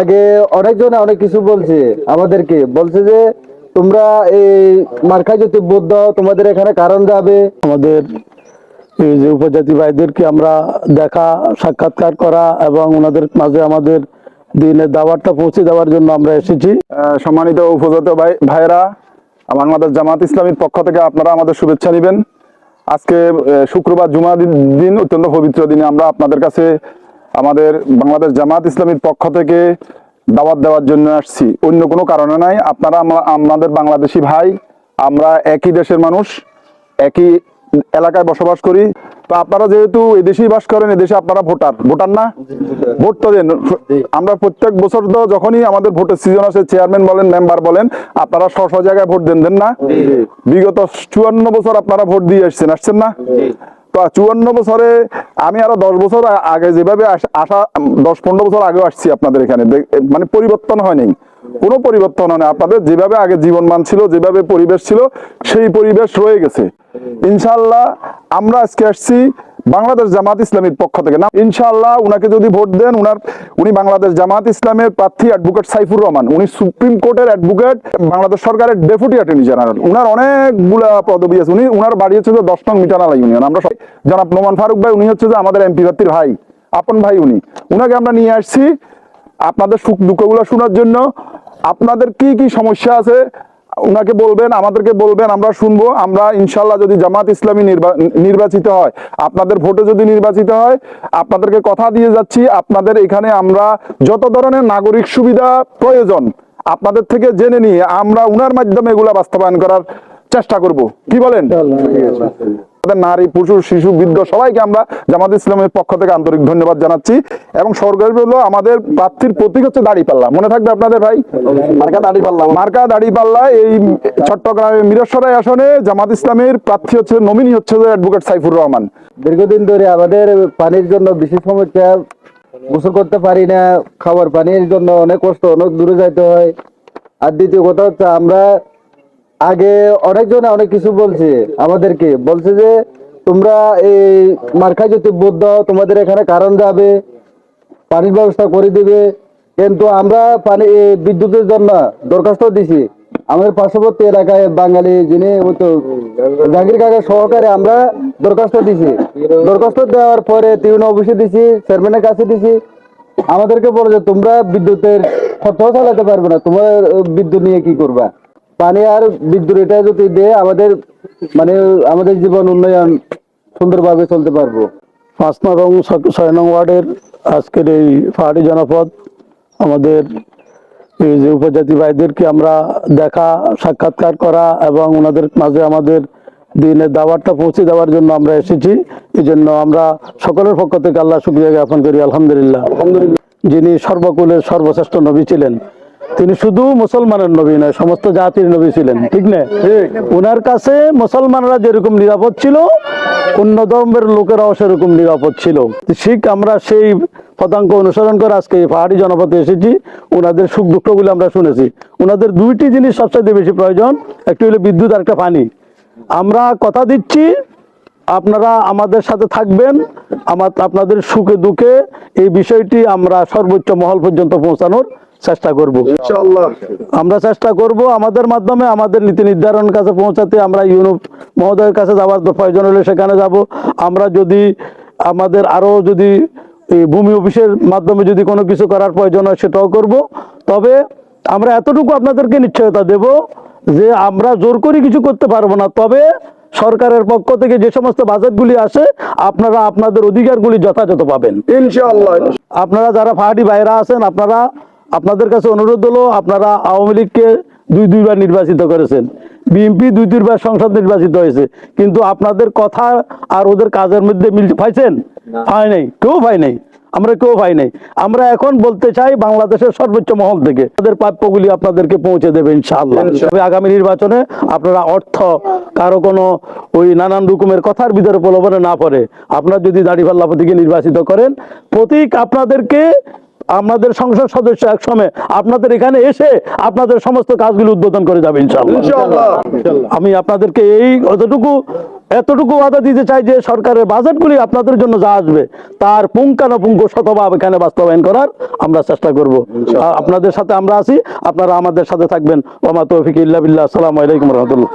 আগে অনেকজন অনেক কিছু বলছে আমাদেরকে। বলছে যে, তোমরা এই মার্কা যদি দাও, তোমাদের এখানে কারণ যাবে। আমাদের এই যে উপজাতি ভাইদেরকে আমরা দেখা, সাক্ষাৎকার করা এবং ওনাদের মাঝে আমাদের দিনের দাওয়াতটা পৌঁছে দেওয়ার জন্য আমরা এসেছি। সম্মানিত উপজাত ভাই, ভাইয়েরা, বাংলাদেশ জামাত ইসলামীর পক্ষ থেকে আপনারা আমাদের শুভেচ্ছা নেবেন। আজকে শুক্রবার জুমা দিন, অত্যন্ত পবিত্র দিনে আমরা আপনাদের কাছে আমাদের বাংলাদেশ জামাত ইসলামীর পক্ষ থেকে দাওয়াত দেওয়ার জন্য আসছি। অন্য কোনো কারণে নাই। আপনারা আমরা- আমাদের বাংলাদেশি ভাই আমরা একই দেশের মানুষ একই এলাকায় বসবাস করি। তো আপনারা যেহেতু এদেশেই বাস করেন এদেশে আপনারা ভোটার। ভোটার না? ভোট তো দেন। আমরা প্রত্যেক বছর তো যখনই আমাদের ভোটের সিজন আসে চেয়ারম্যান বলেন মেম্বার বলেন আপনারা স্ব স্ব জায়গায় ভোট দেন দেন না? বিগত চুয়ান্ন বছর আপনারা ভোট দিয়ে আসছেন আসছেন না? চুয়ান্ন বছরে আমি আরও দশ বছর আগে যেভাবে আস- দশ পনেরো বছর আগে আসছি আপনাদের এখানে। মানে পরিবর্তন হয়নি। কোনো পরিবর্তন হয় না আপনাদের যেভাবে আগে জীবন মান ছিল, যেভাবে পরিবেশ ছিল, সেই পরিবেশ রয়ে গেছে। ইনশাল্লাহ আমরা আজকে আসছি বাংলাদেশ জামাত ইসলামের পক্ষ থেকে। না, ইনশাআল্লাহ উনাকে যদি ভোট দেন, উনার উনি বাংলাদেশ জামাত ইসলামের প্রার্থী অ্যাডভোকেট সাইফুর রহমান। উনি সুপ্রিম কোর্টের অ্যাডভোকেট, বাংলাদেশ সরকারের ডেপুটি অ্যাটর্নি জেনারেল। উনার অনেকগুলা পদবি আছে। উনি উনার বাড়ি হচ্ছে যে দশ নং মিটানালা ইউনিয়ন। আমরা জনাব নোমান ফারুক ভাই, উনি হচ্ছে যে আমাদের এমপি প্রার্থীর ভাই, আপন ভাই উনি। উনাকে আমরা নিয়ে আসছি আপনাদের সুখ দুঃখগুলো শোনার জন্য। আপনাদের কি কি সমস্যা আছে? উনাকে বলবেন, আমাদেরকে বলবেন, আমরা শুনব, আমরা ইনশাল্লাহ যদি জামাত ইসলামী নির্বা- নির্বাচিত হয়, আপনাদের ভোটে যদি নির্বাচিত হয়, আপনাদেরকে কথা দিয়ে যাচ্ছি, আপনাদের এখানে আমরা যত ধরনের নাগরিক সুবিধা প্রয়োজন, আপনাদের থেকে জেনে নিয়ে আমরা উনার মাধ্যমে এগুলা বাস্তবায়ন করার চেষ্টা করব। কি বলেন? আমাদের নারী পুরুষ শিশু বৃদ্ধ সবাইকে আমরা জামাত ইসলামের পক্ষ থেকে আন্তরিক ধন্যবাদ জানাচ্ছি এবং সরকারি হলো আমাদের প্রার্থীর প্রতীক হচ্ছে দাড়িপাল্লা মনে থাকবে আপনাদের ভাই? মার্কা দাড়িপাল্লা মার্কা দাড়িপাল্লা এই চট্টগ্রামের মিরসরাই আসনে জামাত ইসলামের প্রার্থী হচ্ছে নমিনি হচ্ছে অ্যাডভোকেট সাইফুর রহমান। দীর্ঘদিন ধরে আমাদের পানির জন্য বিশেষ সমস্যা গোসল করতে পারি না খাবার পানির জন্য অনেক কষ্ট অনেক দূরে যাইতে হয়। আর দ্বিতীয় কথা হচ্ছে আমরা আগে অনেকজন অনেক কিছু বলছে আমাদেরকে। বলছে যে, তোমরা এই মার্কা যদি দাও, তোমাদের এখানে কারণ যাবে, পানির ব্যবস্থা করে দিবে। কিন্তু আমরা পানি বিদ্যুতের জন্য দরখাস্ত দিছি। আমাদের পার্শ্ববর্তী এলাকায় বাঙালি যিনি তো জাহাঙ্গীর কাকা সহকারে আমরা দরখাস্ত দিছি। দরখাস্ত দেওয়ার পরে টিউন অফিসে দিছি, চেয়ারম্যানের কাছে দিছি। আমাদেরকে বলে যে, তোমরা বিদ্যুতের খরচ চালাতে পারবে না। তোমার বিদ্যুৎ নিয়ে কি করবা? পানি আর বিদ্যুৎ এটা যদি দেয় আমাদের মানে আমাদের জীবন উন্নয়ন সুন্দরভাবে চলতে পারব। পাঁচ নং এবং ছয় নং ওয়ার্ডের আজকের এই পাহাড়ি জনপদ, আমাদের এই যে উপজাতি ভাইদেরকে আমরা দেখা, সাক্ষাৎকার করা এবং ওনাদের মাঝে আমাদের দিনের দাওয়াতটা পৌঁছে দেওয়ার জন্য আমরা এসেছি। এই জন্য আমরা সকলের পক্ষ থেকে আল্লাহ শুক্রিয়া জ্ঞাপন করি, আলহামদুলিল্লাহ। যিনি সর্বকুলের সর্বশ্রেষ্ঠ নবী ছিলেন তিনি শুধু মুসলমানের নবী নয়, সমস্ত জাতির নবী ছিলেন, ঠিক না? ওনার কাছে মুসলমানরা যেরকম নিরাপদ ছিল, অন্য ধর্মের লোকেরাও সেরকম নিরাপদ ছিল। শিখ আমরা সেই পদাঙ্ক অনুসরণ করে আজকে এই পাহাড়ি জনপদে এসেছি ওনাদের সুখ দুঃখ দুঃখগুলো আমরা শুনেছি। ওনাদের দুইটি জিনিস সবচেয়ে বেশি প্রয়োজন, একটি হলো বিদ্যুৎ আর একটা পানি। আমরা কথা দিচ্ছি, আপনারা আমাদের সাথে থাকবেন, আমার আপনাদের সুখে দুঃখে এই বিষয়টি আমরা সর্বোচ্চ মহল পর্যন্ত পৌঁছানোর চেষ্টা করব। আমরা চেষ্টা করব আমাদের মাধ্যমে আমাদের নীতি নির্ধারণ কাছে পৌঁছাতে। আমরা ইউনুপ মহোদয়ের কাছে যাওয়ার প্রয়োজন হলে সেখানে যাব। আমরা যদি আমাদের আরও যদি ভূমি অফিসের মাধ্যমে যদি কোনো কিছু করার প্রয়োজন হয় সেটাও করব। তবে আমরা এতটুকু আপনাদেরকে নিশ্চয়তা দেব যে আমরা জোর করে কিছু করতে পারব না। তবে সরকারের পক্ষ থেকে যে সমস্ত বাজেটগুলি আসে আপনারা আপনাদের অধিকারগুলি যথাযথ পাবেন। ইনশাআল্লাহ। আপনারা যারা পাহাড়ি বাইরা আছেন আপনারা আপনাদের কাছে অনুরোধ হলো আপনারা আওয়ামী লীগকে দুই দুইবার নির্বাচিত করেছেন। বিএনপি দুই দুইবার সংসদ নির্বাচিত হয়েছে। কিন্তু আপনাদের কথা আর ওদের কাজের মধ্যে মিল পাইছেন? পাই নাই। কেউ পাই নাই। আমরা কেউ পাই নাই। আমরা এখন বলতে চাই বাংলাদেশের সর্বোচ্চ মহল থেকে। তাদের প্রাপ্যগুলি আপনাদেরকে পৌঁছে দেবে ইনশাআল্লাহ। আগামী নির্বাচনে আপনারা অর্থ কারও কোনো ওই নানান রকমের কথার ভিতরে প্রলোভনে না পড়ে। আপনারা যদি দাড়িপাল্লা প্রতীকে নির্বাচিত করেন প্রতীক আপনাদেরকে আমাদের সংসদ সদস্য এক সময় আপনাদের এখানে এসে আপনাদের সমস্ত কাজগুলো উদ্বোধন করে যাবে ইনশাআল্লাহ। আমি আপনাদেরকে এই অতটুকু এতটুকু ওয়াদা দিতে চাই যে সরকারের বাজেটগুলি আপনাদের জন্য যা আসবে তার পুঙ্খানুপুঙ্খ শতভাব এখানে বাস্তবায়ন করার আমরা চেষ্টা করব। আপনাদের সাথে আমরা আছি আপনারা আমাদের সাথে থাকবেন। ওমা তৌফিক ইল্লা বিল্লাহ। আসসালামু আলাইকুম রহমতুল্লাহ।